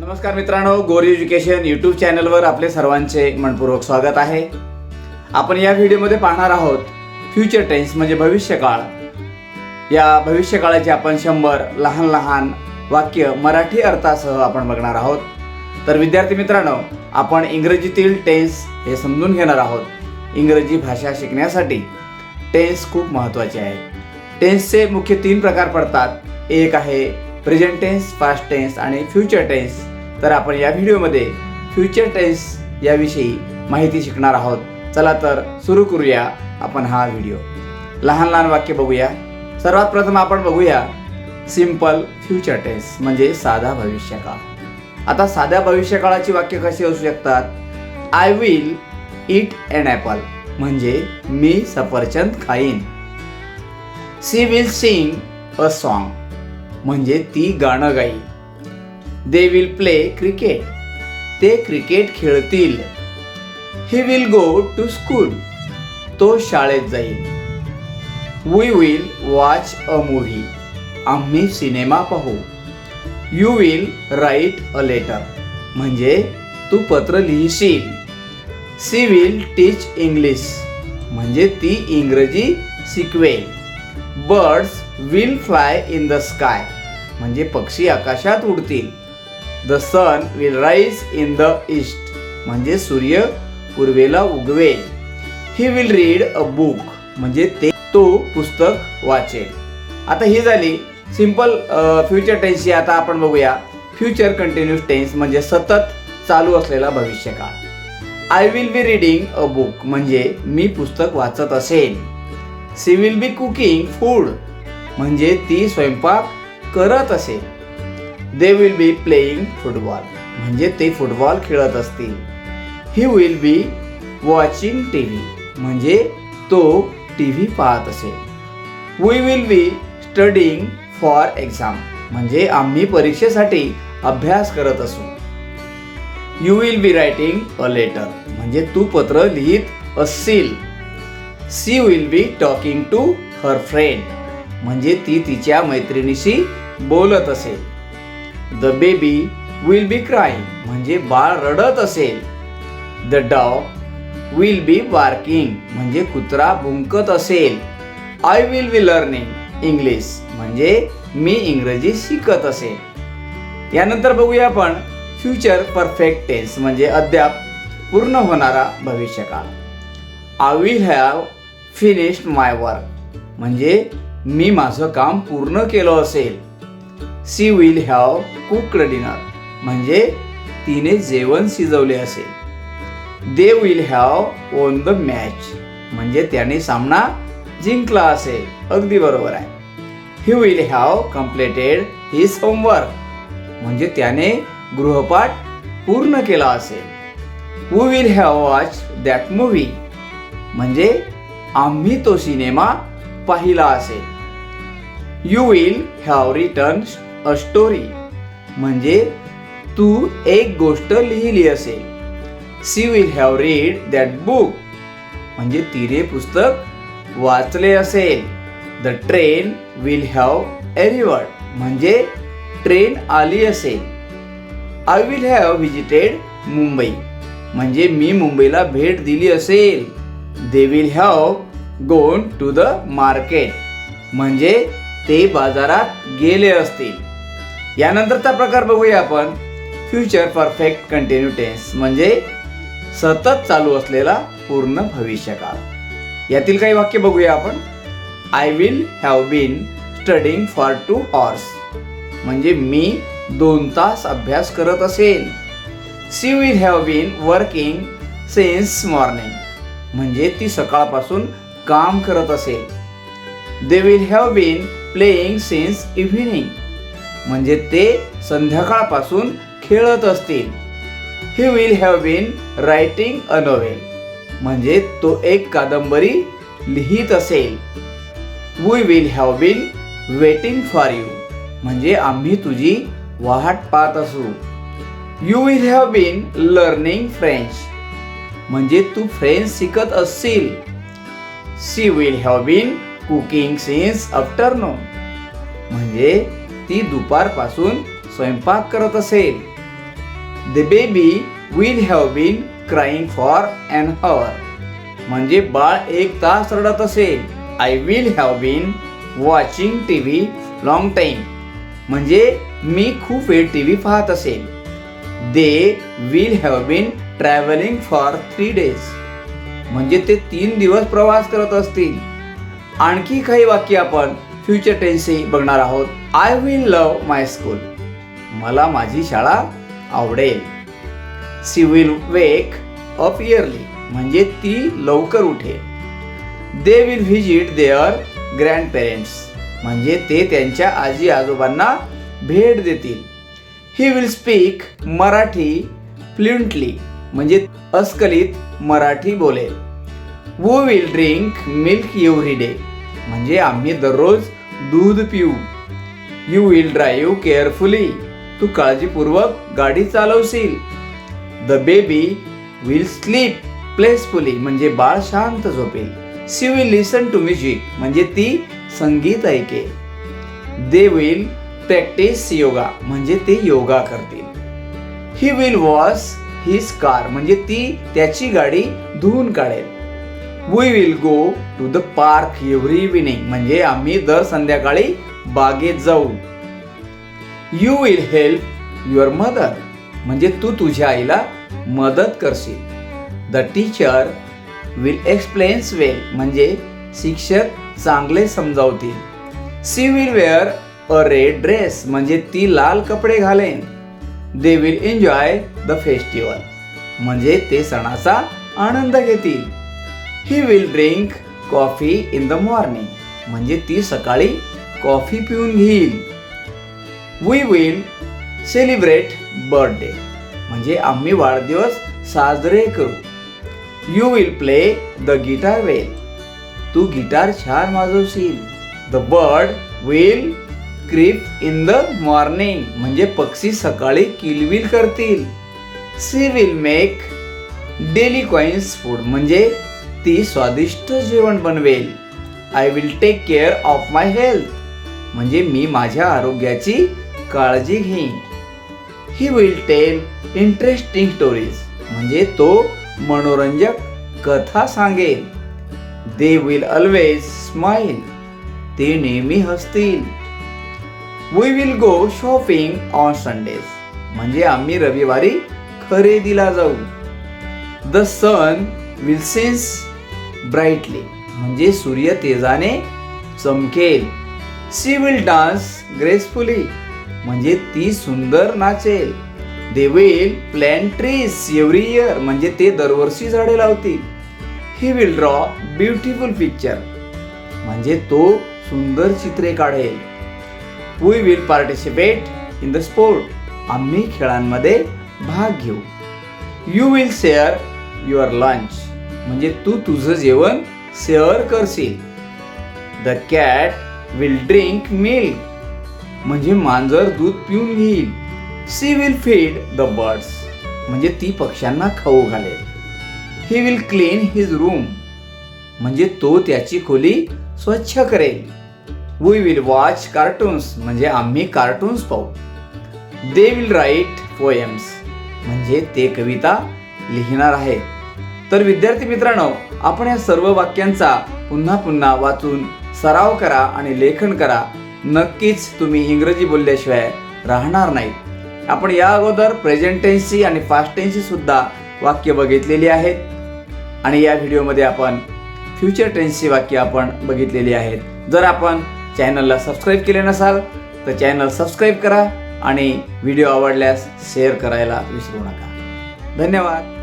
नमस्कार मित्रांनो गोरी एज्युकेशन यूट्यूब चॅनलवर आपले सर्वांचे मनपूर्वक स्वागत आहे. आपण या व्हिडिओमध्ये पाहणार आहोत फ्युचर टेन्स म्हणजे भविष्यकाळ. या भविष्यकाळाचे आपण शंभर लहान लहान वाक्य मराठी अर्थासह आपण बघणार आहोत. तर विद्यार्थी मित्रांनो आपण इंग्रजीतील टेन्स हे समजून घेणार आहोत. इंग्रजी भाषा शिकण्यासाठी टेन्स खूप महत्त्वाचे आहे. टेन्सचे मुख्य तीन प्रकार पडतात. एक आहे प्रेझेंट टेन्स पास्ट टेन्स आणि फ्युचर टेन्स. तर आपण या व्हिडिओमध्ये फ्युचर टेन्स याविषयी माहिती शिकणार आहोत. चला तर सुरू करूया आपण हा व्हिडिओ. लहान लहान वाक्य बघूया. सर्वात प्रथम आपण बघूया सिंपल फ्युचर टेन्स म्हणजे साधा भविष्यकाळ. आता साध्या भविष्यकाळाची वाक्य कशी असू शकतात? I will eat an apple म्हणजे मी सफरचंद खाईन. She will sing a song म्हणजे ती गाणं गाईल दे विल प्ले क्रिकेट ते क्रिकेट खेळतील. He will go to school तो शाळेत जाईल. We will watch a movie आम्ही सिनेमा पाहू. You will write a letter म्हणजे तू पत्र लिहिशील. सी विल टीच इंग्लिश म्हणजे ती इंग्रजी शिकवेल. Birds will fly in the sky म्हणजे पक्षी आकाशात उडतील. The sun will rise in the east म्हणजे सूर्य पूर्वेला उगवेल. He will read a book म्हणजे ते तो पुस्तक वाचेल. आता ही झाली सिंपल फ्युचर टेन्सची आता आपण बघूया. फ्युचर कंटिन्यूस टेन्स म्हणजे सतत चालू असलेला भविष्यकाळ. I will be reading a book म्हणजे मी पुस्तक वाचत असेन she will be cooking food म्हणजे ती स्वयंपाक करत असेल they will be playing football म्हणजे ते फुटबॉल खेळत असतील. He will be watching T V म्हणजे तो टी व्ही पाहत असेल. We will be studying for exam म्हणजे आम्ही परीक्षेसाठी अभ्यास करत असू. You will be writing a letter म्हणजे तू पत्र लिहित असशील. She will be talking to her friend म्हणजे ती तिच्या मैत्रिणीशी बोलत असेल. The baby will be crying म्हणजे बाळ रडत असेल. The dog will be barking म्हणजे कुत्रा भुंकत असेल. I will be learning English म्हणजे मी इंग्रजी शिकत असेल. यानंतर बघूया आपण फ्युचर परफेक्ट टेन्स म्हणजे अद्याप पूर्ण होणारा भविष्यकाळ. I will have finished my work म्हणजे मी माझं काम पूर्ण केलं असेल. She will have cooked dinner. म्हणजे तिने जेवण शिजवले असेल. They will have won the match. म्हणजे त्याने सामना जिंकला असेल. अगदी बरोबर आहे. He will have completed his homework. म्हणजे त्याने गृहपाठ पूर्ण केला असेल. We will have watch that movie म्हणजे आम्ही तो सिनेमा पाहिला असेल. You will have written a story म्हणजे तू एक गोष्ट लिहिली असेल. She will have read that book म्हणजे तिने पुस्तक वाचले असेल. The train will have arrived म्हणजे ट्रेन आली असेल. I will have visited Mumbai म्हणजे मी मुंबईला भेट दिली असेल. They will have gone to the market म्हणजे ते बाजारात गेले असतील. यानंतरचा प्रकार बघूया आपण. फ्युचर परफेक्ट कंटिन्यू टेन्स म्हणजे सतत चालू असलेला पूर्ण भविष्यकाळ. यातील काही वाक्य बघूया आपण. I will have been studying for two hours म्हणजे मी दोन तास अभ्यास करत असेन. She will have been working since morning म्हणजे ती सकाळपासून काम करत असेल. They will have been playing since evening म्हणजे ते संध्याकाळपासून खेळत असतील. He will have been writing a novel म्हणजे तो एक कादंबरी लिहित असेल. We will have been waiting for you म्हणजे आम्ही तुझी वाट पाहत असू. You will have been learning French म्हणजे तू फ्रेंच शिकत असशील. She will have been cooking since afternoon म्हणजे ती दुपारपासून स्वयंपाक करत असेल. The baby will have been crying for an hour म्हणजे बाळ एक तास रडत असेल. I will have been watching T V long time म्हणजे मी खूप वेळ टी व्ही पाहत असेल. They will have been travelling for three days म्हणजे ते तीन दिवस प्रवास करत असतील. आणखी काही वाक्य आपण फ्युचर टेन्सही बघणार आहोत. I will love my school मला माझी शाळा आवडेल. She will wake up early म्हणजे ती लवकर उठेल. They will visit their grandparents म्हणजे ते त्यांच्या आजी आजोबांना भेट देतील. He will speak Marathi fluently म्हणजे अस्खलित मराठी बोलेल. We will drink milk every day म्हणजे आम्ही दररोज दूध पिऊ. यू विल ड्राईव्ह केअरफुली तू काळजीपूर्वक गाडी चालवशील. The baby will sleep peacefully म्हणजे बाळ शांत झोपेल. She will listen to music म्हणजे ती संगीत ऐकेल. दे विल प्रॅक्टिस योगा म्हणजे ते योगा करतील. He will wash his car म्हणजे ती त्याची गाडी धुवून काढेल. We will go to the park every evening म्हणजे आम्ही दर संध्याकाळी बागेत जाऊ. You will help your mother म्हणजे तू तुझ्या आईला मदत करशील. The teacher will explains well म्हणजे शिक्षक चांगले समजावतील. She will wear a red dress म्हणजे ती लाल कपडे घालेन. They will enjoy the festival म्हणजे ते सणाचा आनंद घेतील. He will drink coffee in the morning म्हणजे ती सकाळी कॉफी पिऊन घेईल. वी विल सेलिब्रेट बर्थडे म्हणजे आम्ही वाढदिवस साजरे करू. You will play the guitar well Tu guitar छान वाजवशील. The bird will creep in the morning म्हणजे पक्षी सकाळी किलविल करतील. She will make delicious food म्हणजे ती स्वादिष्ट जेवण बनवेल. I will take care of my health म्हणजे मी माझ्या आरोग्याची काळजी घेईन. He will tell interesting stories म्हणजे तो मनोरंजक कथा सांगेल. दे विल ऑलवेज स्माइल ते नेहमी हसतील. We will go shopping on Sundays म्हणजे आम्ही रविवारी खरेदीला जाऊ. The sun will shines brightly म्हणजे सूर्य तेजाने चमकेल. सी विल डान्स ग्रेसफुली म्हणजे ती सुंदर नाचेल. They will plant trees every year म्हणजे ते दरवर्षी झाडे लावतील. He will draw beautiful picture म्हणजे तो सुंदर चित्रे काढेल. We will participate in the sport आम्ही खेळांमध्ये भाग घेऊ. You will share your lunch म्हणजे तू तुझं जेवण शेअर करशील. The cat will drink milk म्हणजे मांजर दूध पिऊन घेईल. She will feed the birds म्हणजे ती पक्ष्यांना खाऊ घालेल. He will clean his room म्हणजे तो त्याची खोली स्वच्छ करेल. वी विल वॉच कार्टून्स म्हणजे आम्ही कार्टून्स पाहू. दे विल राईट पोएम्स म्हणजे ते कविता लिहिणार आहेत. तर विद्यार्थी मित्रांनो आपण या सर्व वाक्यांचा पुन्हा पुन्हा वाचून सराव करा आणि लेखन करा. नक्कीच तुम्ही इंग्रजी बोलल्याशिवाय राहणार नाहीत आपण या अगोदर प्रेझेंटेन्सी आणि फास्टेन्सी सुद्धा वाक्य बघितलेली आहेत. आणि या व्हिडिओमध्ये आपण फ्युचर टेन्सची वाक्य आपण बघितलेली आहेत. जर आपण चॅनलला सबस्क्राईब केले नसाल तर चॅनल सबस्क्राईब करा आणि व्हिडिओ आवडल्यास शेअर करायला विसरू नका. धन्यवाद.